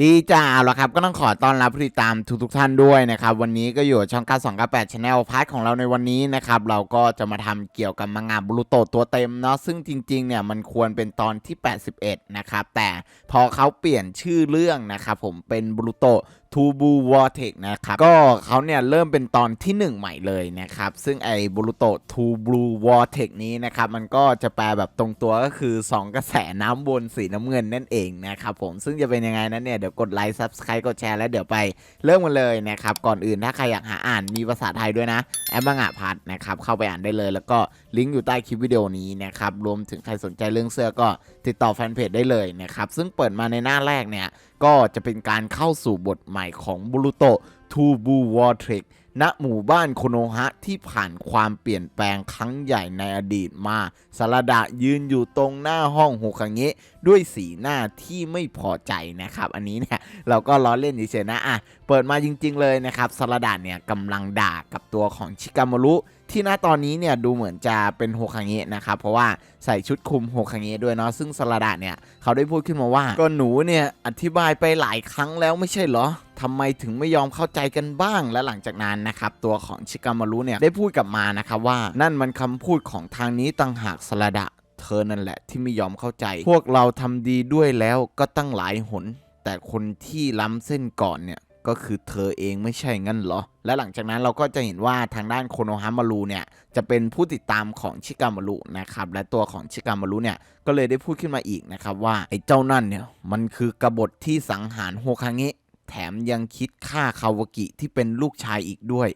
ดีจ้าเอาละครับก็ต้องขอต้อนรับผู้ติดตามทุกทท่านด้วยนะครับวันนี้ก็อยู่กับช่อง 9298 Channel พาร์ทของเราในวันนี้นะครับเราก็จะมาทำเกี่ยวกับมังงะบลูโตตัวเต็มเนาะซึ่งจริงๆเนี่ยมันควรเป็นตอนที่ 81 นะครับแต่พอเขาเปลี่ยนชื่อเรื่องนะครับผมเป็นบลูโต ทูบูวอเทกนะครับ ก็เขาเนี่ยเริ่มเป็นตอนที่ 1 ใหม่เลยนะครับ ซึ่งไอ้บลูโตทูบลูวอเทกนี้นะครับ มันก็จะแปลแบบตรงตัวก็คือ 2 กระแสน้ำวนสีน้ำเงินนั่นเองนะครับผมซึ่งจะเป็นยังไงนั้นเนี่ย เดี๋ยวกดไลค์ซับสไครต์กดแชร์แล้วเดี๋ยวไปเริ่มกันเลยนะครับ ก่อนอื่นถ้าใครอยากหาอ่านมีภาษาไทยด้วยนะแอปมังงะพัดนะครับเข้าไปอ่านได้เลย แล้วก็ลิงก์อยู่ใต้คลิปวิดีโอนี้นะครับรวมถึงใครสนใจเรื่องเสื้อก็ติดต่อแฟนเพจได้เลยนะครับซึ่งเปิดมาในหน้าแรกเนี่ย ก็จะเป็นการเข้าสู่บทใหม่ของบุรุโตทูบูวอเทคณหมู่บ้านโคโนฮะที่ผ่านความเปลี่ยนแปลงครั้งใหญ่ในอดีตมาสารดะยืนอยู่ตรงหน้าห้องโฮคังเงะด้วยสีหน้าที่ไม่พอใจนะครับ อันนี้เนี่ยเราก็ล้อเล่นเฉยๆนะอะเปิดมาจริงๆเลยนะครับสารดะเนี่ยกำลังด่ากับตัวของชิกามารุ ที่ณตอนนี้เนี่ยดูเหมือนจะเป็นโฮคังเงะนะครับ เพราะว่าใส่ชุดคลุมโฮคังเงะด้วยเนาะซึ่งสลาดะเนี่ยเขาได้พูดขึ้นมาว่า ก็หนูเนี่ยอธิบายไปหลายครั้งแล้วไม่ใช่เหรอทำไมถึงไม่ยอมเข้าใจกันบ้าง และหลังจากนั้นนะครับ ตัวของชิกามารุเนี่ยได้พูดกลับมานะครับว่านั่นมันคำพูดของทางนี้ต่างหากสลาดะ เธอนั่นแหละที่ไม่ยอมเข้าใจ พวกเราทำดีด้วยแล้วก็ตั้งหลายหน แต่คนที่ล้ำเส้นก่อนเนี่ย ก็คือเธอเองไม่ใช่งั้นเหรอ และหลังจากนั้นเราก็จะเห็นว่าทางด้านโคโนฮามารุเนี่ยจะเป็นผู้ติดตามของชิกามารุนะครับและตัวของชิกามารุเนี่ยก็เลยได้พูดขึ้นมาอีกนะครับว่าไอ้เจ้านั่นเนี่ยมันคือกบฏที่สังหารโฮคาเงะแถมยังคิดฆ่าคาวากิที่เป็นลูกชายอีกด้วย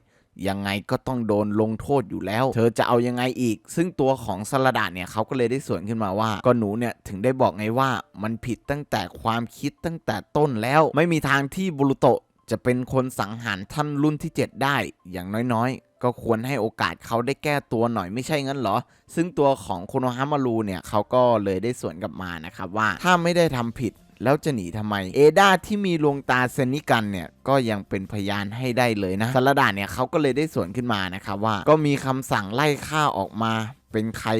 ยังไงก็ต้องโดนลงโทษอยู่แล้ว เธอจะเอายังไงอีก ซึ่งตัวของสลดาเนี่ยเขาก็เลยได้สวนขึ้นมาว่า ก็หนูเนี่ยถึงได้บอกไงว่ามันผิดตั้งแต่ความคิดตั้งแต่ต้นแล้ว ไม่มีทางที่บุรุโตะ จะเป็นคนสังหารท่านรุ่นที่ 7 ได้อย่างน้อยๆ ก็ควรให้โอกาสเขาได้แก้ตัวหน่อยไม่ใช่งั้นเหรอ ซึ่งตัวของโคโนฮามารูเนี่ยเขาก็เลยได้สวนกลับมานะครับว่าถ้าไม่ได้ทำผิดแล้วจะหนีทำไม เอดาที่มีดวงตาเซนิกันเนี่ยก็ยังเป็นพยานให้ได้เลยนะสารดาเนี่ยเขาก็เลยได้สวนขึ้นมานะครับว่า ก็มีคำสั่งไล่ฆ่าออกมา เป็นใคร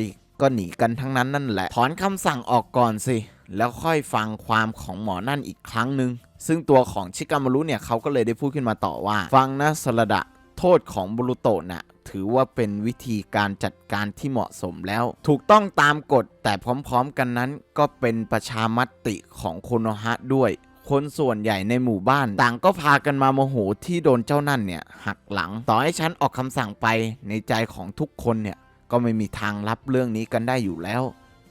ก็หนีกันทั้งนั้นนั่นแหละ ถอนคำสั่งออกก่อนสิ แล้วค่อยฟังความของหมอนั่นอีกครั้งหนึ่งซึ่งตัวของชิกามารุเนี่ยเขาก็เลยได้พูดขึ้นมาต่อว่า ฟังนะสารดะโทษของบุรุโตะน่ะถือว่าเป็นวิธีการจัดการที่เหมาะสมแล้ว ถูกต้องตามกฎแต่พร้อมๆกันนั้นก็เป็นประชามติของโคโนฮะด้วย คนส่วนใหญ่ในหมู่บ้าน ต่างก็พากันมาโมโหที่โดนเจ้านั่นเนี่ย หักหลังต่อให้ฉันออกคำสั่งไปในใจของทุกคนเนี่ย ก็ไม่มีทางรับเรื่องนี้กันได้อยู่แล้ว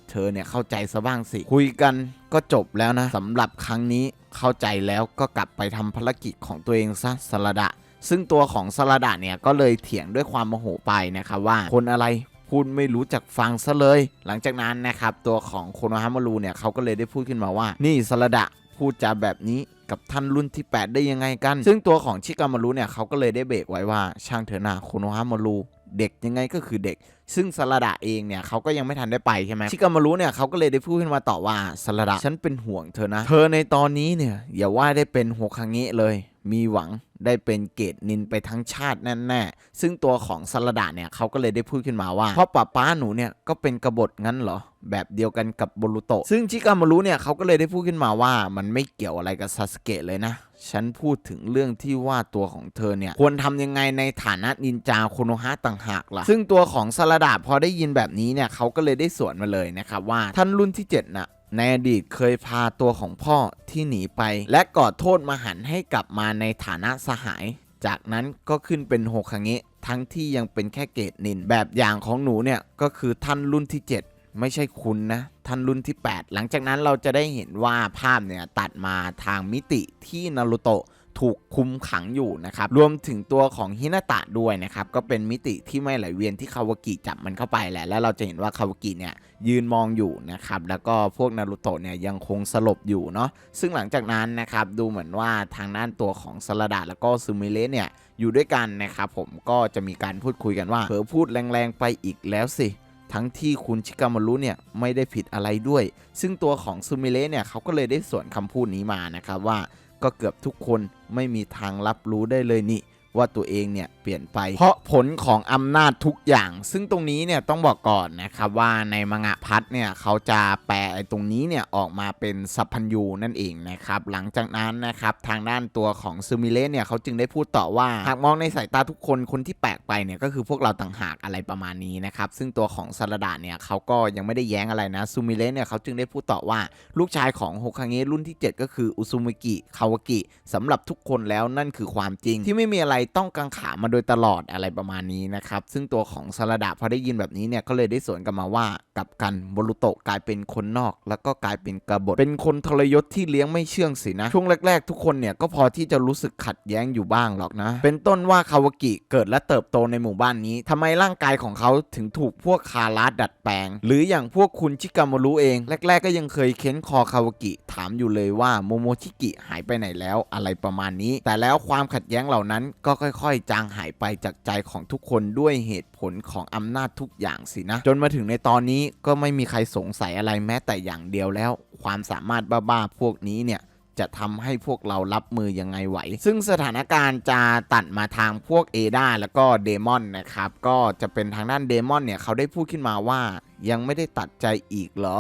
เธอเนี่ยเข้าใจซะบ้างสิ คุยกันก็จบแล้วนะสำหรับครั้งนี้เข้าใจแล้วก็กลับไปทำภารกิจของตัวเองซะสลดะ ซึ่งตัวของสลดะเนี่ยก็เลยเถียงด้วยความโมโหไปนะครับว่าคนอะไรพูดไม่รู้จักฟังซะเลย หลังจากนั้นนะครับตัวของโคโนฮามารูเนี่ยเขาก็เลยได้พูดขึ้นมาว่า นี่สลดะพูดจาแบบนี้กับท่านรุ่นที่ 8 ได้ยังไงกัน ซึ่งตัวของชิกามารุเนี่ยเขาก็เลยได้เบรกไว้ว่าช่างเถอะนาโคโนฮามารูเด็กยังไงก็คือเด็ก ซึ่งสลดะเองเนี่ยเขาก็ยังไม่ทันได้ไปใช่ไหมชิกามารุเนี่ยเขาก็เลยได้พูดขึ้นมาต่อว่าสลดะฉันเป็นห่วงเธอนะ เธอในตอนนี้เนี่ยอย่าว่าได้เป็นโฮคาเงะเลย มีหวังได้เป็นเกตนินไปทั้งชาติแน่ๆ ซึ่งตัวของสลดะเนี่ยเขาก็เลยได้พูดขึ้นมาว่า เพราะป้าป้าหนูเนี่ยก็เป็นกบฏงั้นเหรอ แบบเดียวกันกับโบรุโตะ ซึ่งชิกามารุเนี่ยเขาก็เลยได้พูดขึ้นมาว่า มันไม่เกี่ยวอะไรกับซาสเกะเลยนะ ฉันพูดถึงเรื่องที่ว่าตัวของเธอเนี่ยควรทำยังไงในฐานะนินจาโคโนฮะต่างหากล่ะ ซึ่งตัวของสลดาพอได้ยินแบบนี้เนี่ยเขาก็เลยได้สวนมาเลยนะครับว่าท่านรุ่นที่7น่ะ ในอดีตเคยพาตัวของพ่อที่หนีไป และกอดโทษมหันให้กลับมาในฐานะสหาย จากนั้นก็ขึ้นเป็นโฮคาเงะทั้งที่ยังเป็นแค่เกตนิน แบบอย่างของหนูเนี่ยก็คือท่านรุ่นที่ 7 ไม่ใช่คุณนะ ท่านรุ่นที่ 8 หลังจากนั้นเราจะได้เห็นว่าภาพเนี่ยตัดมาทางมิติที่นารุโตะ ถูกคุมขังอยู่นะครับ รวมถึงตัวของฮินาตะด้วยนะครับ ก็เป็นมิติที่ไม่ไหลเวียนที่คาวากิจับมันเข้าไปแหละ แล้วเราจะเห็นว่าคาวากิเนี่ยยืนมองอยู่นะครับ แล้วก็พวกนารุโตะเนี่ยยังคงสลบอยู่เนาะ ซึ่งหลังจากนั้นนะครับดูเหมือนว่าทางด้านตัวของสลดาแล้วก็ซูมิเลสเนี่ยอยู่ด้วยกันนะครับผมก็จะมีการพูดคุยกันว่าเผลอพูดแรงๆไปอีกแล้วสิทั้งที่คุณชิกามารุเนี่ยไม่ได้ผิดอะไรด้วย ซึ่งตัวของซูมิเลสเนี่ยเขาก็เลยได้สวนคำพูดนี้มานะครับว่า ก็เกือบทุกคนไม่มีทางรับรู้ได้เลยนี่ ว่าตัวเองเนี่ยเปลี่ยนไป เพราะผลของอำนาจทุกอย่าง ซึ่งตรงนี้เนี่ยต้องบอกก่อนนะครับว่าในมังงะพัทเนี่ยเขาจะแปลตรงนี้เนี่ยออกมาเป็นสัพพัญญูนั่นเองนะครับหลังจากนั้นนะครับทางด้านตัวของซูมิเลสเนี่ยเขาจึงได้พูดต่อว่าหากมองในสายตาทุกคนคนที่แปลกไปเนี่ยก็คือพวกเราต่างหากอะไรประมาณนี้นะครับซึ่งตัวของซาลดาเนี่ยเขาก็ยังไม่ได้แย้งอะไรนะซูมิเลสเนี่ยเขาจึงได้พูดต่อว่าลูกชายของโฮคาเงะรุ่นที่ 7 ก็คืออุซุมิกิคาวากิสำหรับทุกคนแล้วนั่นคือความจริงที่ไม่มีอะไรต้องกังขามาโดยตลอดอะไรประมาณนี้นะครับ ซึ่งตัวของซาลดาพอได้ยินแบบนี้เนี่ยก็เลยได้สวนกลับมาว่ากับกันบรุโตะกลายเป็นคนนอก แล้วก็กลายเป็นกบฏเป็นคนทรยศที่เลี้ยงไม่เชื่องสินะ ช่วงแรก ๆ ทุกคนเนี่ยก็พอที่จะรู้สึกขัดแย้งอยู่บ้างหรอกนะ เป็นต้นว่าคาวากิเกิดและเติบโตในหมู่บ้านนี้ทำไมร่างกายของเขาถึงถูกพวกคาราดัดแปลง หรืออย่างพวกคุณชิกามารุเอง แรก ๆ ก็ยังเคยเค้นคอคาวากิถามอยู่เลยว่าโมโมชิกิหายไปไหนแล้วอะไรประมาณนี้ แต่แล้วความขัดแย้งเหล่านั้นก็ค่อยๆ จางหายไปจากใจของทุกคนด้วยเหตุผลของอำนาจทุกอย่างสินะ จนมาถึงในตอนนี้ก็ไม่มีใครสงสัยอะไรแม้แต่อย่างเดียวแล้ว ความสามารถบ้าๆพวกนี้เนี่ยจะทำให้พวกเรารับมือยังไงไหว ซึ่งสถานการณ์จะตัดมาทางพวกเอดาแล้วก็เดมอนนะครับ ก็จะเป็นทางด้านเดมอนเนี่ยเขาได้พูดขึ้นมาว่ายังไม่ได้ตัดใจอีกเหรอ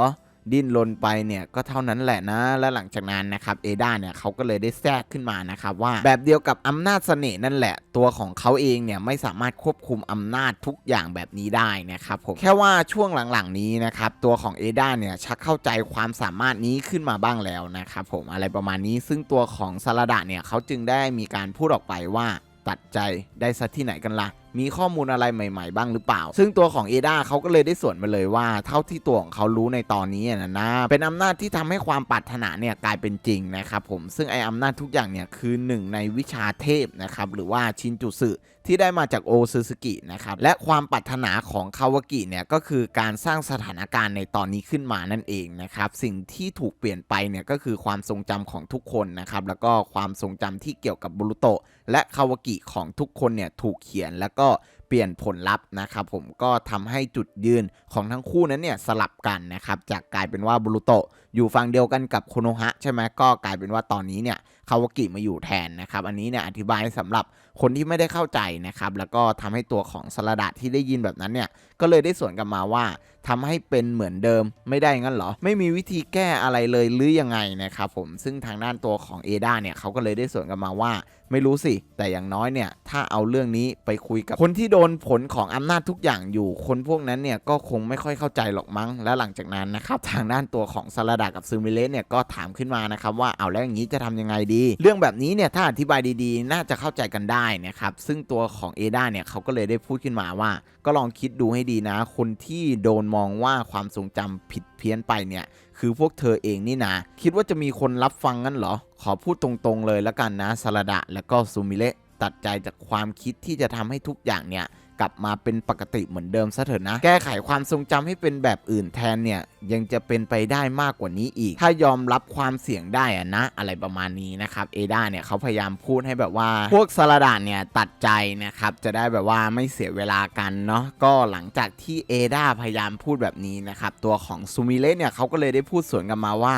ดิ้นรนไปเนี่ยก็เท่านั้นแหละนะ และหลังจากนั้นนะครับเอดาเนี่ยเขาก็เลยได้แทรกขึ้นมานะครับว่าแบบเดียวกับอำนาจเสน่ห์นั่นแหละ ตัวของเขาเองเนี่ยไม่สามารถควบคุมอำนาจทุกอย่างแบบนี้ได้นะครับผมแค่ว่าช่วงหลังๆนี้นะครับตัวของเอดาเนี่ยชักเข้าใจความสามารถนี้ขึ้นมาบ้างแล้วนะครับผมอะไรประมาณนี้ซึ่งตัวของซาลาดาเนี่ยเขาจึงได้มีการพูดออกไปว่าตัดใจได้สักที่ไหนกันละ่ะ มีข้อมูลอะไรใหม่ ๆ บ้างหรือเปล่า ซึ่งตัวของเอดาเขาก็เลยได้ส่วนมาเลยว่า เท่าที่ตัวของเขารู้ในตอนนี้นะนะเป็นอำนาจที่ทำให้ความปรารถนาเนี่ยกลายเป็นจริงนะครับผมซึ่งไออำนาจทุกอย่างเนี่ยคือหนึ่งในวิชาเทพนะครับหรือว่าชินจุสึที่ได้มาจากโอซูซึกินะครับและความปรารถนาของคาวากิเนี่ยก็คือการสร้างสถานการณ์ในตอนนี้ขึ้นมานั่นเองนะครับสิ่งที่ถูกเปลี่ยนไปเนี่ยก็คือความทรงจำของทุกคนนะครับแล้วก็ความทรงจำที่เกี่ยวกับบุรุโตะ และคาวากิของทุกคนเนี่ยถูกเขียนแล้วก็เปลี่ยนผลลัพธ์นะครับผมก็ทำให้จุดยืนของทั้งคู่นั้นเนี่ยสลับกันนะครับจากกลายเป็นว่าบุรุโตะ อยู่ฝั่งเดียวกันกับโคโนฮะใช่ไหมก็กลายเป็นว่าตอนนี้เนี่ยคาวากิมาอยู่แทนนะครับ อันนี้เนี่ยอธิบายสำหรับคนที่ไม่ได้เข้าใจนะครับ แล้วก็ทำให้ตัวของสลาดาที่ได้ยินแบบนั้นเนี่ย ก็เลยได้สวนกลับมาว่าทำให้เป็นเหมือนเดิมไม่ได้งั้นเหรอ ไม่มีวิธีแก้อะไรเลยหรือยังไงนะครับผมซึ่งทางด้านตัวของเอดาเนี่ยเขาก็เลยได้สวนกลับมาว่า ไม่รู้สิ แต่อย่างน้อยเนี่ย ถ้าเอาเรื่องนี้ไปคุยกับคนที่โดนผลของอำนาจทุกอย่างอยู่ คนพวกนั้นเนี่ยก็คงไม่ค่อยเข้าใจหรอกมั้ง และหลังจากนั้นนะครับทางด้านตัวของซาลาดากับซูมิเลสเนี่ยก็ถามขึ้นมานะครับว่าเอาแล้วอย่างนี้จะทำยังไงดี เรื่องแบบนี้เนี่ยถ้าอธิบายดีๆ น่าจะเข้าใจกันได้นะครับซึ่งตัวของเอดาเนี่ยเขาก็เลยได้พูดขึ้นมาว่า ก็ลองคิดดูให้ดีนะ คนที่โดนมองว่าความทรงจำผิดเพี้ยนไปเนี่ยคือพวกเธอเองนี่นะ คิดว่าจะมีคนรับฟังงั้นเหรอ ขอพูดตรงๆเลยแล้วกันนะซาลดะและก็ซูมิเละตัดใจจากความคิดที่จะทำให้ทุกอย่างเนี่ย กลับมาเป็นปกติเหมือนเดิมซะเถอะนะ แก้ไขความทรงจำให้เป็นแบบอื่นแทนเนี่ยยังจะเป็นไปได้มากกว่านี้อีก ถ้ายอมรับความเสี่ยงได้อะนะ อะไรประมาณนี้นะครับเอดาเนี่ยเขาพยายามพูดให้แบบว่า พวกซาลดาเนี่ยตัดใจนะครับจะได้แบบว่าไม่เสียเวลากันเนาะก็หลังจากที่เอดาพยายามพูดแบบนี้นะครับตัวของซูมิเละเนี่ยเขาก็เลยได้พูดสวนกลันมาว่า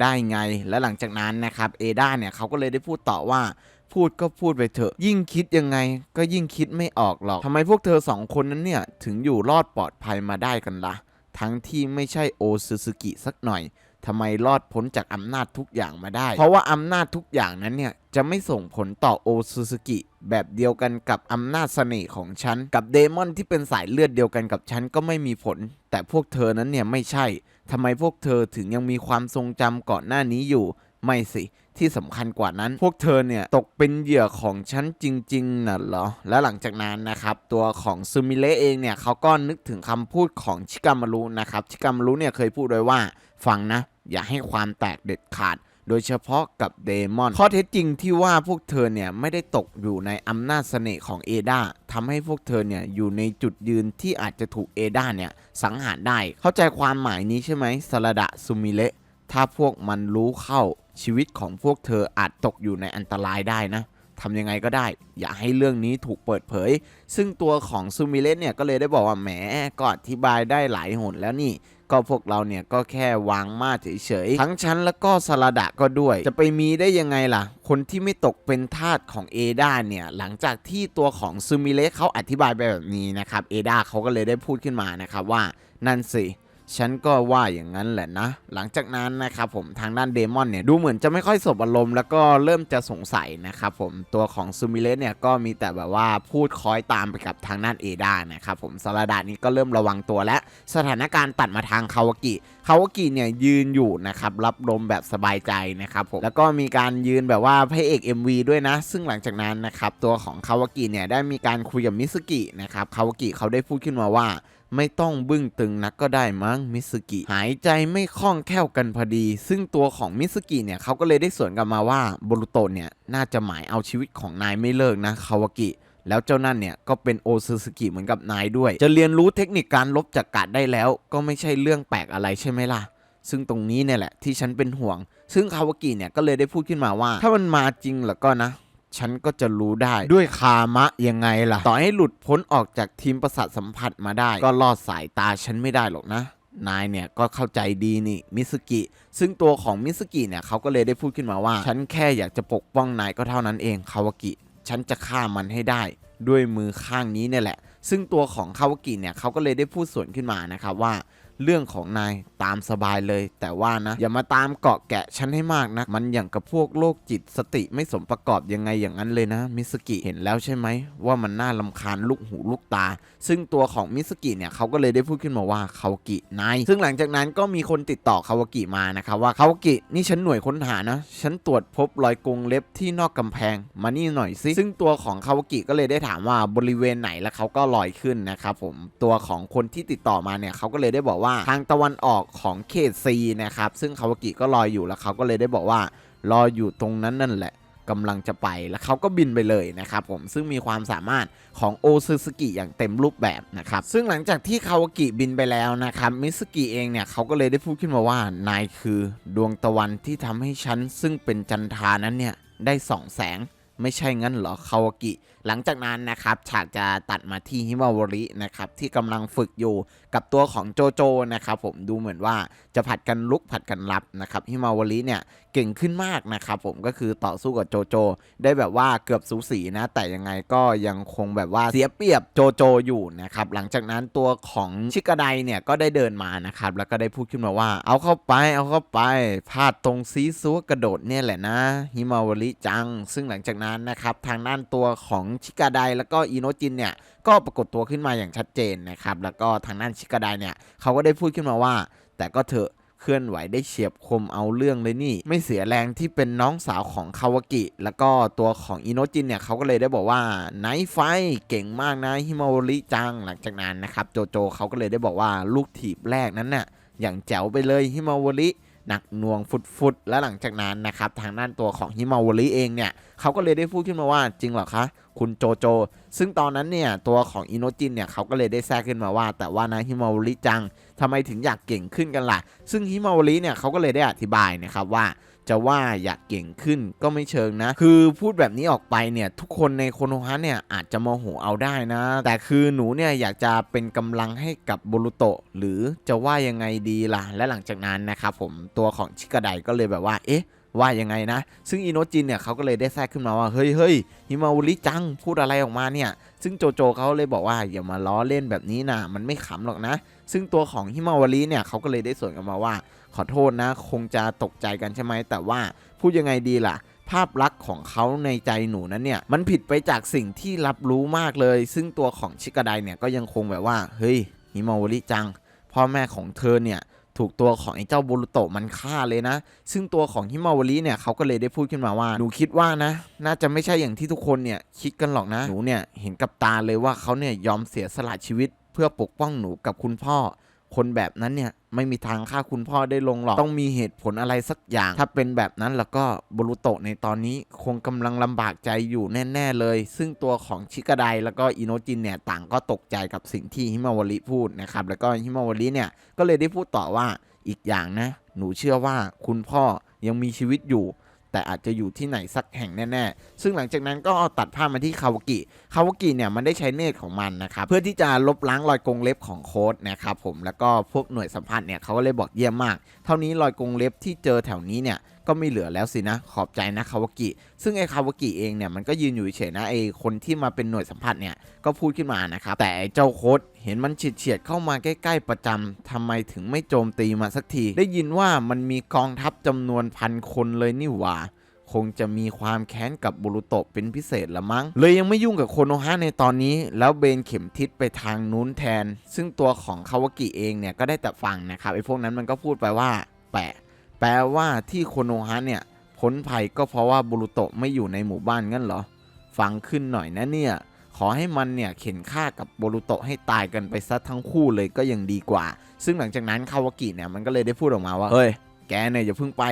ได้ไง และหลังจากนั้นนะครับเอดาเนี่ยเขาก็เลยได้พูดต่อว่า พูดก็พูดไปเถอะ ยิ่งคิดยังไงก็ยิ่งคิดไม่ออกหรอกทำไมพวกเธอสองคนนั้นเนี่ย ถึงอยู่รอดปลอดภัยมาได้กันละ่ะ ทั้งที่ไม่ใช่โอซูซูกิสักหน่อยทำไมรอดพ้นจากอำนาจทุกอย่างมาได้ เพราะว่าอำนาจทุกอย่างนั้นเนี่ย จะไม่ส่งผลต่อโอซูซูกิแบบเดียวกันกับอำนาจเสน่ห์ของฉัน กับเดมอนที่เป็นสายเลือดเดียวกันกับฉันก็ไม่มีผล แต่พวกเธอนั้นเนี่ยไม่ใช่ทำไมพวกเธอถึงยังมีความทรงจำก่อนหน้านี้อยู่ ไม่สิ ที่สำคัญกว่านั้น พวกเธอเนี่ยตกเป็นเหยื่อของฉันจริงๆน่ะเหรอ และหลังจากนั้นนะครับตัวของซูมิเละเองเนี่ยเขาก็นึกถึงคำพูดของชิกามารุนะครับชิกามารุเนี่ยเคยพูดไว้ว่าฟังนะ อย่าให้ความแตกเด็ดขาดโดยเฉพาะกับเดมอน ข้อเท็จจริงที่ว่าพวกเธอเนี่ยไม่ได้ตกอยู่ในอำนาจเสน่ห์ของเอดาทำให้พวกเธอเนี่ยอยู่ในจุดยืนที่อาจจะถูกเอดาเนี่ยสังหารได้ เข้าใจความหมายนี้ใช่ไหมสลดะซูมิเละ ถ้าพวกมันรู้เข้า ชีวิตของพวกเธออาจตกอยู่ในอันตรายได้นะทำยังไงก็ได้ อย่าให้เรื่องนี้ถูกเปิดเผย ซึ่งตัวของซูมิเลสเนี่ยก็เลยได้บอกว่าแหมก็อธิบายได้หลายหนแล้วนี่ ก็พวกเราเนี่ยก็แค่วางมาเฉยๆทั้งฉันแล้วก็สลาดะก็ด้วย จะไปมีได้ยังไงล่ะ คนที่ไม่ตกเป็นทาสของเอดาเนี่ยหลังจากที่ตัวของซูมิเลสเขาอธิบายไปแบบนี้นะครับเอดาเขาก็เลยได้พูดขึ้นมานะครับว่านั่นสิ ฉันก็ว่าอย่างนั้นแหละนะ หลังจากนั้นนะครับผมทางด้านเดมอนเนี่ยดูเหมือนจะไม่ค่อยสบอารมณ์แล้วก็เริ่มจะสงสัยนะครับผมตัวของซูมิเลสเนี่ยก็มีแต่แบบว่าพูดคอยตามไปกับทางด้านเอดานะครับผมสลาดานี่ก็เริ่มระวังตัวและสถานการณ์ตัดมาทางคาวากิคาวากิเนี่ยยืนอยู่นะครับรับลมแบบสบายใจนะครับผมแล้วก็มีการยืนแบบว่าพระเอก MV ด้วยนะ ซึ่งหลังจากนั้นนะครับตัวของคาวากิเนี่ยได้มีการคุยกับมิสกินะครับคาวากิเขาได้พูดขึ้นมาว่า ไม่ต้องบึ้งตึงนักก็ได้มั้งมิสกิ หายใจไม่คล่องแคล่วกันพอดี ซึ่งตัวของมิสกิเนี่ยเขาก็เลยได้สวนกลับมาว่าบรุโตะเนี่ยน่าจะหมายเอาชีวิตของนายไม่เลิกนะคาวากิแล้วเจ้านั่นเนี่ยก็เป็นโอซึสกิเหมือนกับนายด้วย จะเรียนรู้เทคนิคการลบจากกาดได้แล้ว ก็ไม่ใช่เรื่องแปลกอะไรใช่ไหมล่ะ ซึ่งตรงนี้เนี่ยแหละที่ฉันเป็นห่วง ซึ่งคาวากิเนี่ยก็เลยได้พูดขึ้นมาว่า ถ้ามันมาจริงแล้วก็นะ ฉันก็จะรู้ได้ด้วยคามะยังไงล่ะ ต่อให้หลุดพ้นออกจากทีมประสาทสัมผัสมาได้ ก็ลอดสายตาฉันไม่ได้หรอกนะ นายเนี่ยก็เข้าใจดีนี่มิสกิ ซึ่งตัวของมิสกิเนี่ยเขาก็เลยได้พูดขึ้นมาว่า ฉันแค่อยากจะปกป้องนายก็เท่านั้นเองคาวากิ ฉันจะฆ่ามันให้ได้ ด้วยมือข้างนี้เนี่ยแหละ ซึ่งตัวของคาวากิเนี่ยเขาก็เลยได้พูดสวนขึ้นมานะครับว่า เรื่องของนายตามสบายเลย แต่ว่านะอย่ามาตามเกาะแกะฉันให้มากนะมันอย่างกับพวกโรคจิตสติไม่สมประกอบยังไงอย่างนั้นเลยนะ มิสกิเห็นแล้วใช่ไหมว่ามันน่าลำคาญลูกหูลูกตา ซึ่งตัวของมิสกิเนี่ยเขาก็เลยได้พูดขึ้นมาว่าคาวากินายซึ่งหลังจากนั้นก็มีคนติดต่อคาวากิมานะครับว่าคาวากินี่ฉันหน่วยค้นหานะ ฉันตรวจพบรอยกรงเล็บที่นอกกำแพงมานี่หน่อยสิซึ่งตัวของคาวากิก็เลยได้ถามว่าบริเวณไหนแล้วเขาก็ลอยขึ้นนะครับผมตัวของคนที่ติดต่อมาเนี่ยเขาก็เลยได้บอกว่าทางตะวันออกของเขตซีนะครับ ซึ่งคาวากิก็ลอยอยู่แล้วเขาก็เลยได้บอกว่ารออยู่ตรงนั้นนั่นแหละกำลังจะไปแล้วเขาก็บินไปเลยนะครับผมซึ่งมีความสามารถของโอซึสกิอย่างเต็มรูปแบบนะครับซึ่งหลังจากที่คาวากิบินไปแล้วนะครับมิสกิเองเนี่ยเขาก็เลยได้พูดขึ้นมาว่านายคือดวงตะวันที่ทำให้ฉันซึ่งเป็นจันทานั้นเนี่ยได้ส่องแสง ไม่ใช่งั้นเหรอคาวากิ หลังจากนั้นนะครับฉากจะตัดมาที่ฮิมาวารินะครับที่กำลังฝึกอยู่กับตัวของโจโจนะครับผมดูเหมือนว่าจะผัดกันลุกผัดกันรับนะครับฮิมาวาริเนี่ย เก่งขึ้นมากนะครับผมก็คือต่อสู้กับโจโจ ได้แบบว่าเกือบสูสีนะ แต่ยังไงก็ยังคงแบบว่าเสียเปรียบโจโจอยู่นะครับหลังจากนั้นตัวของชิกาไดเนี่ยก็ได้เดินมานะครับแล้วก็ได้พูดขึ้นมาว่า เอาเข้าไปเอาเข้าไปพลาดตรงซีซัวกระโดดเนี่ยแหละนะฮิมาวาริจัง ซึ่งหลังจากนั้นนะครับทางด้านตัวของชิกาไดแล้วก็อิโนจินเนี่ยก็ปรากฏตัวขึ้นมาอย่างชัดเจนนะครับแล้วก็ทางด้านชิกาไดเนี่ยเขาก็ได้พูดขึ้นมาว่า แต่ก็เถอะ เคลื่อนไหวได้เฉียบคมเอาเรื่องเลยนี่ ไม่เสียแรงที่เป็นน้องสาวของคาวากิ แล้วก็ตัวของอิโนจินเนี่ยเขาก็เลยได้บอกว่าไนท์ไฟเก่งมากนะฮิมาวริจังหลังจากนั้นนะครับโจโจเขาก็เลยได้บอกว่าลูกถีบแรกนั้นน่ะอย่างแจ๋วไปเลยฮิมาวริหนักหน่วงฟุดๆและหลังจากนั้นนะครับทางด้านตัวของฮิมาวริเองเนี่ยเขาก็เลยได้พูดขึ้นมาว่าจริงเหรอคะ คุณโจโจ ซึ่งตอนนั้นเนี่ยตัวของอินโนจินเนี่ยเขาก็เลยได้แทรกขึ้นมาว่า แต่ว่านะฮิมาวริจังทำไมถึงอยากเก่งขึ้นกันล่ะ ซึ่งฮิมาวริเนี่ยเขาก็เลยได้อธิบายนะครับว่าจะว่าอยากเก่งขึ้นก็ไม่เชิงนะ คือพูดแบบนี้ออกไปเนี่ย ทุกคนในโคโนฮะเนี่ยอาจจะโมโหเอาได้นะ แต่คือหนูเนี่ยอยากจะเป็นกำลังให้กับโบรุโตะหรือจะว่ายังไงดีล่ะ และหลังจากนั้นนะครับผมตัวของชิกาไดก็เลยแบบว่า เอ๊ะ ว่ายังไงนะ ซึ่งอิโนจินเนี่ยเขาก็เลยได้แทรกขึ้นมาว่า เฮ้ยเฮ้ยฮิมาวาริจังพูดอะไรออกมาเนี่ย ซึ่งโจโจเขาเลยบอกว่าอย่ามาล้อเล่นแบบนี้นะมันไม่ขำหรอกนะ ซึ่งตัวของฮิมาวารีเนี่ยเขาก็เลยได้สวนกลันมาว่า ขอโทษนะ คงจะตกใจกันใช่ไหมแต่ว่าพูดยังไงดีล่ะภาพลักษณ์ของเขาในใจหนูนั้นเนี่ย มันผิดไปจากสิ่งที่รับรู้มากเลย ซึ่งตัวของชิกาไดเนี่ยก็ยังคงแบบว่า เฮ้ยฮิมาวาริจัง พ่อแม่ของเธอเนี่ย ถูกตัวของไอ้เจ้าบูรุโตะมันฆ่าเลยนะ ซึ่งตัวของฮิมาวาริเนี่ยเขาก็เลยได้พูดขึ้นมาว่า หนูคิดว่านะ น่าจะไม่ใช่อย่างที่ทุกคนเนี่ยคิดกันหรอกนะ หนูเนี่ยเห็นกับตาเลยว่าเขาเนี่ยยอมเสียสละชีวิต เพื่อปกป้องหนูกับคุณพ่อ คนแบบนั้นเนี่ยไม่มีทางฆ่าคุณพ่อได้ลงหรอก ต้องมีเหตุผลอะไรสักอย่าง ถ้าเป็นแบบนั้นแล้วก็บรุโตะในตอนนี้คงกำลังลำบากใจอยู่แน่ ๆ เลย ซึ่งตัวของชิกาไดแล้วก็อิโนจินเนี่ยต่างก็ตกใจกับสิ่งที่ฮิมาวาริพูดนะครับแล้วก็ฮิมาวาริเนี่ยก็เลยได้พูดต่อว่าอีกอย่างนะ หนูเชื่อว่าคุณพ่อยังมีชีวิตอยู่ แต่อาจจะอยู่ที่ไหนสักแห่งแน่ๆ ซึ่งหลังจากนั้นก็เอาตัดภาพมาที่คาวากิคาวากิเนี่ยมันได้ใช้เนตรของมันนะครับเพื่อที่จะลบล้างรอยกรงเล็บของโค้ดนะครับผมแล้วก็พวกหน่วยสัมผัสเนี่ยเขาก็เลยบอกเยี่ยมมาก เท่านี้รอยกรงเล็บที่เจอแถวนี้เนี่ย ก็ไม่เหลือแล้วสินะขอบใจนะคาวากิ ซึ่งไอ้คาวากิเองเนี่ยมันก็ยืนอยู่เฉยนะไอ้คนที่มาเป็นหน่วยสัมผัสเนี่ยก็พูดขึ้นมานะครับแต่ไอเจ้าโค้ดเห็นมันเฉียดๆเข้ามาใกล้ๆประจำทำไมถึงไม่โจมตีมาสักที ได้ยินว่ามันมีกองทัพจำนวนพันคนเลยนี่หว่าคงจะมีความแค้นกับบุรุโตะเป็นพิเศษละมั้ง เลยยังไม่ยุ่งกับโคโนฮะในตอนนี้ แล้วเบนเข็มทิศไปทางนู้นแทน ซึ่งตัวของคาวากิเองเนี่ยก็ได้แต่ฟังนะครับไอ้พวกนั้นมันก็พูดไปว่า แปะ แปลว่าที่โคโนฮะเนี่ยพ้นภัยก็เพราะว่าบุรุโตะไม่อยู่ในหมู่บ้านงั้นเหรอ ฟังขึ้นหน่อยนะเนี่ย ขอให้มันเนี่ยเข็นฆ่ากับโบรุโตะให้ตายกันไปซะทั้งคู่เลยก็ยังดีกว่า ซึ่งหลังจากนั้นคาวากิเนี่ยมันก็เลยได้พูดออกมาว่า เฮ้ย แกเนี่ยอย่าเพิ่งไป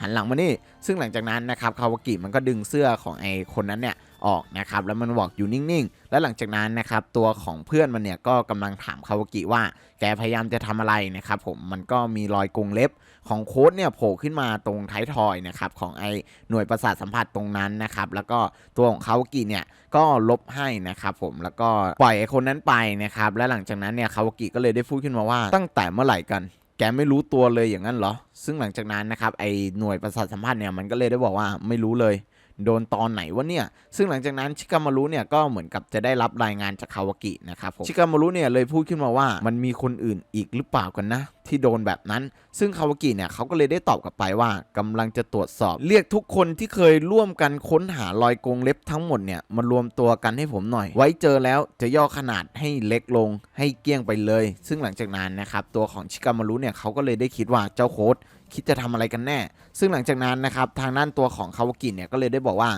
หันหลังมานี่ ซึ่งหลังจากนั้นนะครับคาวากิมันก็ดึงเสื้อของไอ้คนนั้นเนี่ยออกนะครับแล้วมันบอกอยู่นิ่งๆ แล้วหลังจากนั้นนะครับตัวของเพื่อนมันเนี่ยก็กำลังถามคาวากิว่า แกพยายามจะทำอะไรนะครับผมมันก็มีรอยกรงเล็บ ของโค้ดเนี่ยโผล่ขึ้นมาตรงท้ายทอยนะครับของไอ้หน่วยประสาทสัมผัสตรงนั้นนะครับแล้วก็ตัวของคาวากิเนี่ยก็ลบให้นะครับผมแล้วก็ปล่อยไอ้คนนั้นไปนะครับและหลังจากนั้นเนี่ยคาวากิก็เลยได้พูดขึ้นมาว่าตั้งแต่เมื่อไหร่กันแกไม่รู้ตัวเลยอย่างนั้นเหรอ ซึ่งหลังจากนั้นนะครับไอ้หน่วยประสาทสัมผัสเนี่ยมันก็เลยได้บอกว่าไม่รู้เลย โดนตอนไหนวะเนี่ย ซึ่งหลังจากนั้นชิกามารุเนี่ยก็เหมือนกับจะได้รับรายงานจากคาวากินะครับผมชิกามารุเนี่ยเลยพูดขึ้นมาว่ามันมีคนอื่นอีกหรือเปล่ากันนะ ที่โดนแบบนั้น ซึ่งคาวากิเนี่ยเขาก็เลยได้ตอบกลับไปว่ากำลังจะตรวจสอบ เรียกทุกคนที่เคยร่วมกันค้นหารอยกงเล็บทั้งหมดเนี่ยมารวมตัวกันให้ผมหน่อย ไว้เจอแล้วจะย่อขนาดให้เล็กลงให้เกี้ยงไปเลย ซึ่งหลังจากนั้นนะครับตัวของชิกามารุเนี่ยเขาก็เลยได้คิดว่าเจ้าโค้ด คิดจะทำอะไรกันแน่ ซึ่งหลังจากนั้นนะครับทางด้านตัวของคาวากิเนี่ยก็เลยได้บอกว่า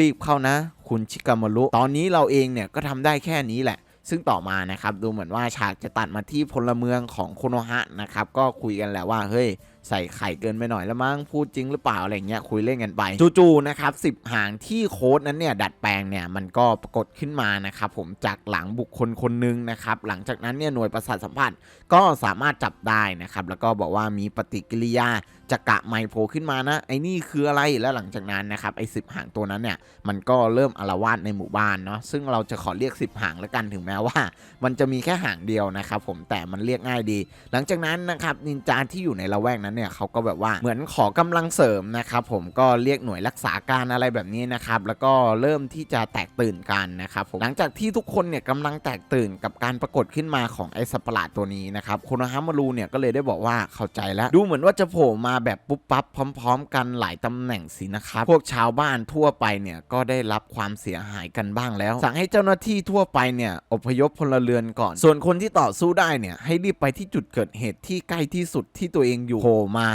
รีบๆเข้านะ คุณชิกามารุตอนนี้เราเองเนี่ยก็ทำได้แค่นี้แหละซึ่งต่อมานะครับดูเหมือนว่าฉากจะตัดมาที่พลเมืองของโคโนฮะนะครับก็คุยกันแหละว่าเฮ้ย ใส่ไข่เกินไปหน่อยแล้วมั้งพูดจริงหรือเปล่าอะไรเงี้ยคุยเล่นกันไปจู่ๆนะครับสิบหางที่โค้ดนั้นเนี่ยดัดแปลงเนี่ยมันก็ปรากฏขึ้นมานะครับผมจากหลังบุคคลคนหนึ่งนะครับหลังจากนั้นเนี่ยหน่วยประสาทสัมผัสก็สามารถจับได้นะครับแล้วก็บอกว่ามีปฏิกิริยาจะกะไมโผล่ขึ้นมานะ ไอ้นี่คืออะไรแล้วหลังจากนั้นนะครับไอ้สิบหางตัวนั้นเนี่ยมันก็เริ่มอารวาสในหมู่บ้านเนาะซึ่งเราจะขอเรียกสิบหางแล้วกันถึงแม้ว่า มันจะมีแค่หางเดียวนะครับผมแต่มันเรียกง่ายดี หลังจากนั้นนะครับนินจาที่อยู่ในละแวกนั้นเนี่ยเขาก็แบบว่าเหมือนขอกำลังเสริมนะครับผมก็เรียกหน่วยรักษาการอะไรแบบนี้นะครับแล้วก็เริ่มที่จะแตกตื่นกันนะครับผมหลังจากที่ทุกคนเนี่ยกำลังแตกตื่นกับการปรากฏขึ้นมาของไอ้สัตว์ประหลาดตัวนี้นะครับโคโนฮามารูเนี่ยก็เลยได้บอกว่าเข้าใจแล้ว ดูเหมือนว่าจะโผล่มาแบบปุ๊บปั๊บพร้อม ๆ กันหลายตำแหน่งสินะครับพวกชาวบ้านทั่วไปเนี่ยก็ได้รับความเสียหายกันบ้างแล้ว สั่งให้เจ้าหน้าที่ทั่วไปเนี่ยอพยพพลเรือนก่อน ส่วนคนที่ต่อสู้ได้เนี่ยให้รีบไปที่จุดเกิดเหตุที่ใกล้ที่สุดที่ตัวเองอยู่โผล่มา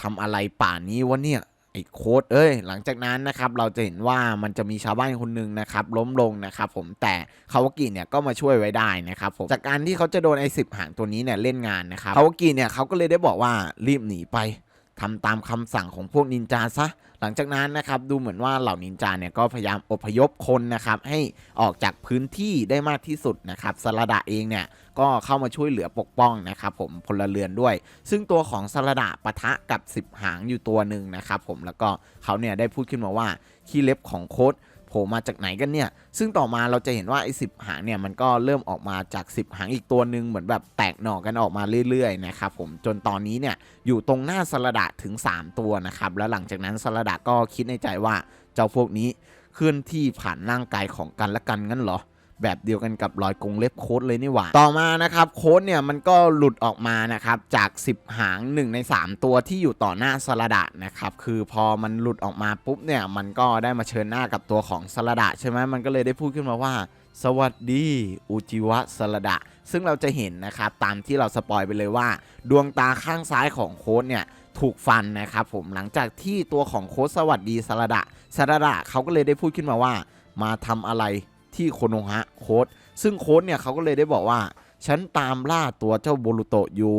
ทำอะไรป่านนี้วะเนี่ยไอ้โค้ดเอ้ย หลังจากนั้นนะครับเราจะเห็นว่ามันจะมีชาวบ้านคนหนึ่งนะครับล้มลงนะครับผมแต่คาวากิเนี่ยก็มาช่วยไว้ได้นะครับผมจากการที่เขาจะโดนไอ้สิบหางตัวนี้เนี่ยเล่นงานนะครับคาวากิเนี่ยเขาก็เลยได้บอกว่ารีบหนีไป ทำตามคำสั่งของพวกนินจาซะ หลังจากนั้นนะครับดูเหมือนว่าเหล่านินจาเนี่ยก็พยายามอพยพคนนะครับให้ออกจากพื้นที่ได้มากที่สุดนะครับสลดะเองเนี่ยก็เข้ามาช่วยเหลือปกป้องนะครับผมพลเรือนด้วย ซึ่งตัวของสลดะปะทะกับ 10 หางอยู่ตัวหนึ่งนะครับผมแล้วก็เขาเนี่ยได้พูดขึ้นมาว่าขี้เล็บของโค้ด โผล่มาจากไหนกันเนี่ย ซึ่งต่อมาเราจะเห็นว่าไอ้สิหางเนี่ยมันก็เริ่มออกมาจาก 10 หางอีกตัวหนึ่งเหมือนแบบแตกหน่อกันออกมาเรื่อยๆนะครับผมจนตอนนี้เนี่ยอยู่ตรงหน้าสลดะถึง 3 ตัวนะครับแล้วหลังจากนั้นสลดะก็คิดในใจว่าเจ้าพวกนี้เคลื่อนที่ผ่านร่างกายของกันและกันงั้นเหรอ แบบเดียวกันกับรอยกรงเล็บโค้ดเลยนี่หว่า ต่อมานะครับโค้ดเนี่ยมันก็หลุดออกมานะครับจาก 10 หาง 1 ใน 3 ตัวที่อยู่ต่อหน้าสลดะนะครับคือพอมันหลุดออกมาปุ๊บเนี่ยมันก็ได้มาเชิญหน้ากับตัวของสลดะใช่ไหมมันก็เลยได้พูดขึ้นมาว่าสวัสดี อุจิวะสลดะ ซึ่งเราจะเห็นนะครับตามที่เราสปอยไปเลยว่า ดวงตาข้างซ้ายของโค้ดเนี่ยถูกฟันนะครับผมหลังจากที่ตัวของโค้ดสวัสดีสลดะสลดะเขาก็เลยได้พูดขึ้นมาว่า มาทำอะไร ที่โคโนฮะโค้ดซึ่งโค้ดเนี่ยเขาก็เลยได้บอกว่า ฉันตามล่าตัวเจ้าโบรุโตะอยู่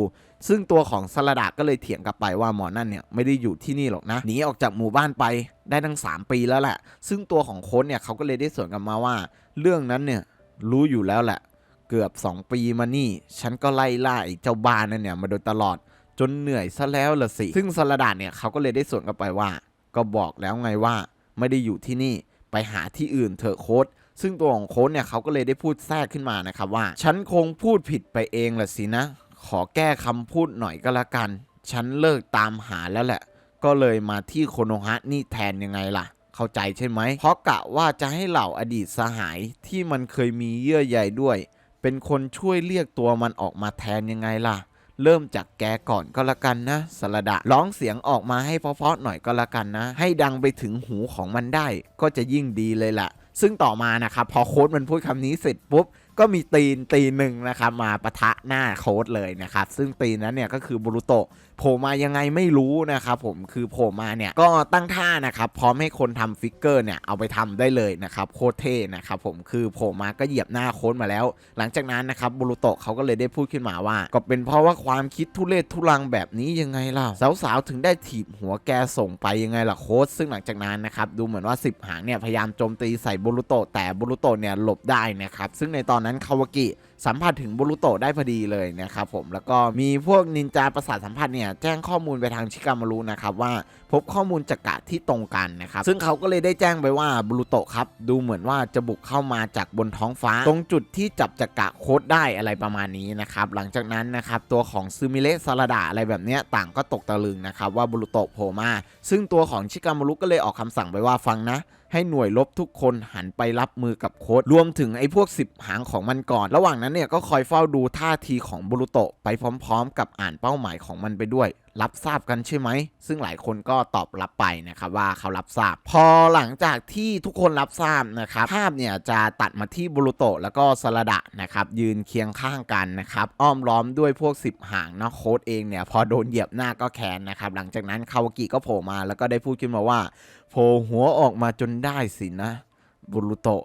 ซึ่งตัวของสลาดะก็เลยเถียงกลับไปว่าหมอนั่นเนี่ยไม่ได้อยู่ที่นี่หรอกนะหนีออกจากหมู่บ้านไปได้ทั้ง 3 ปีแล้วแหละ ซึ่งตัวของโค้ดเนี่ยเขาก็เลยได้สวนกลับมาว่า เรื่องนั้นเนี่ยรู้อยู่แล้วแหละ เกือบ 2 ปีมานี่ ฉันก็ไล่ล่าไอ้เจ้าบ้านนั่นเนี่ยมาโดยตลอดจนเหนื่อยซะแล้วละสิ ซึ่งสลดาเนี่ยเขาก็เลยได้สวนกลับไปว่า ก็บอกแล้วไงว่า ไม่ได้อยู่ที่นี่ ไปหาที่อื่นเถอะโค้ด ซึ่งตัวของโค้ดเนี่ยเขาก็เลยได้พูดแทรกขึ้นมานะครับว่า ฉันคงพูดผิดไปเองละสินะ ขอแก้คำพูดหน่อยก็แล้วกัน ฉันเลิกตามหาแล้วแหละ ก็เลยมาที่โคโนฮะนี่แทนยังไงล่ะเข้าใจใช่ไหม เพราะกะว่าจะให้เหล่าอดีตสหายที่มันเคยมีเยื่อใยด้วย เป็นคนช่วยเรียกตัวมันออกมาแทนยังไงล่ะ เริ่มจากแกก่อนก็แล้วกันนะสรดาร้องเสียงออกมาให้เพาะๆหน่อยก็แล้วกันนะ ให้ดังไปถึงหูของมันได้ ก็จะยิ่งดีเลยล่ะ ซึ่งต่อมานะครับพอโค้ดมันพูดคำนี้เสร็จปุ๊บก็มีตีนตีนหนึ่งนะครับมาปะทะหน้าโค้ดเลยนะครับซึ่งตีนนั้นเนี่ยก็คือบุรุโต ผล่มายังไงไม่รู้นะครับผมคือโผล่มาเนี่ยก็ตั้งท่านะครับพร้อมให้คนทำฟิกเกอร์เนี่ยเอาไปทำได้เลยนะครับโคตรเท่นะครับผมคือโผล่มาก็เหยียบหน้าโค้ดมาแล้ว หลังจากนั้นนะครับบุรุโตะเขาก็เลยได้พูดขึ้นมาว่า ก็เป็นเพราะว่าความคิดทุเรศทุลังแบบนี้ยังไงเล่ะสาวๆถึงได้ถีบหัวแกส่งไปยังไงล่ะโค้ดซึ่งหลังจากนั้นนะครับดูเหมือนว่า 10 หางเนี่ยพยายามโจมตีใส่บุรุโตะแต่บุรุโตะเนี่ยหลบได้นะครับซึ่งในตอนนั้นคาวากิ สัมผัสถึงบรุโตได้พอดีเลยนะครับผมแล้วก็มีพวกนินจาประสาทสัมผัสเนี่ยแจ้งข้อมูลไปทางชิกามารุนะครับว่าพบข้อมูลจักระที่ตรงกันนะครับซึ่งเขาก็เลยได้แจ้งไปว่าบรุโตครับดูเหมือนว่าจะบุกเข้ามาจากบนท้องฟ้า ตรงจุดที่จับจักระโคดได้อะไรประมาณนี้นะครับหลังจากนั้นนะครับตัวของซูมิเลสซาลดาอะไรแบบเนี้ยต่างก็ตกตะลึงนะครับว่าบรุโตโผล่มาซึ่งตัวของชิกามารุก็เลยออกคำสั่งไปว่าฟังนะ ให้หน่วยลบทุกคนหันไปรับมือกับโค้ดรวมถึงไอ้พวก 10 หางของมันก่อน ระหว่างนั้นเนี่ยก็คอยเฝ้าดูท่าทีของบุรุโตะไปพร้อม ๆ กับอ่านเป้าหมายของมันไปด้วยรับทราบกันใช่ไหม ซึ่งหลายคนก็ตอบรับไปนะครับว่าเขารับทราบ พอหลังจากที่ทุกคนรับทราบนะครับ ภาพเนี่ยจะตัดมาที่บุรุโตะแล้วก็สลดะนะครับ ยืนเคียงข้างกันนะครับ อ้อมล้อมด้วยพวก 10 หางเนาะโค้ดเองเนี่ย พอโดนเหยียบหน้าก็แค้นนะครับ หลังจากนั้นคาวากิก็โผล่มาแล้วก็ได้พูดขึ้นมาว่าโผล่หัวออกมาจนได้สินะบุรุโตะ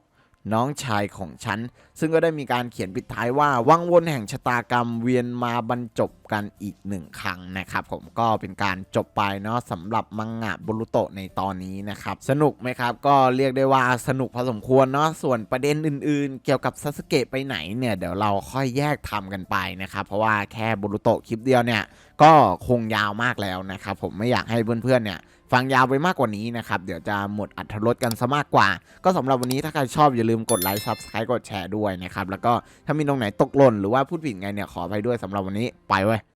น้องชายของฉัน ซึ่งก็ได้มีการเขียนปิดท้ายว่า วังวนแห่งชะตากรรมเวียนมาบรรจบกันอีกหนึ่งครั้งนะครับ ผมก็เป็นการจบไปเนาะสำหรับมังงะบุรุโตะในตอนนี้นะครับ สนุกไหมครับ ก็เรียกได้ว่าสนุกพอสมควรเนาะส่วนประเด็นอื่นๆ เกี่ยวกับซาสเกะไปไหนเนี่ยเดี๋ยวเราค่อยแยกทำกันไปนะครับ เพราะว่าแค่บุรุโตะคลิปเดียวเนี่ย ก็คงยาวมากแล้วนะครับ ผมไม่อยากให้เพื่อนๆเนี่ยฟังยาวไปมากกว่านี้นะครับ เดี๋ยวจะหมดอัธรสกันซะมากกว่า ก็สำหรับวันนี้ถ้าใครชอบอย่าลืมกดไลค์ซับสไครต์กดแชร์ด้วยนะครับ แล้วก็ถ้ามีตรงไหนตกหล่นหรือว่าพูดผิดไงเนี่ยขอไปด้วยสำหรับวันนี้ไปเว้ย